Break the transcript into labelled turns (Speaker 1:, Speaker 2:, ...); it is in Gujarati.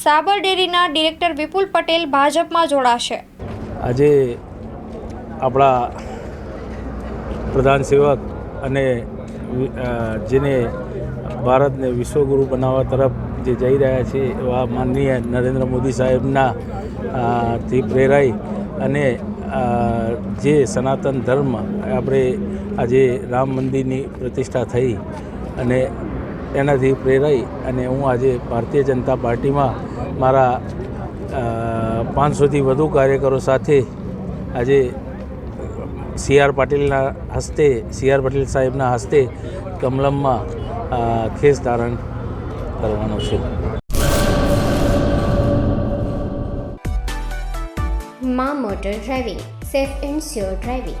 Speaker 1: સાબર ડેરીના ડિરેક્ટર વિપુલ પટેલ ભાજપમાં જોડાશે.
Speaker 2: આજે આપણા પ્રધાન સેવક અને જેને ભારતને વિશ્વગુરુ બનાવવા તરફ જે જઈ રહ્યા છે એવા માનનીય નરેન્દ્ર મોદી સાહેબના થી પ્રેરાઈ અને જે સનાતન ધર્મ આપણે આજે રામ મંદિરની પ્રતિષ્ઠા થઈ અને એનાથી પ્રેરાઈ અને હું આજે ભારતીય જનતા પાર્ટીમાં મારા પાંચસોથી વધુ કાર્યકરો સાથે આજે સી આર પાટીલના હસ્તે, સી આર પાટીલ સાહેબના હસ્તે કમલમમાં ખેસ ધારણ કરવાનો છે.
Speaker 3: મા motor driving, safe and sure driving.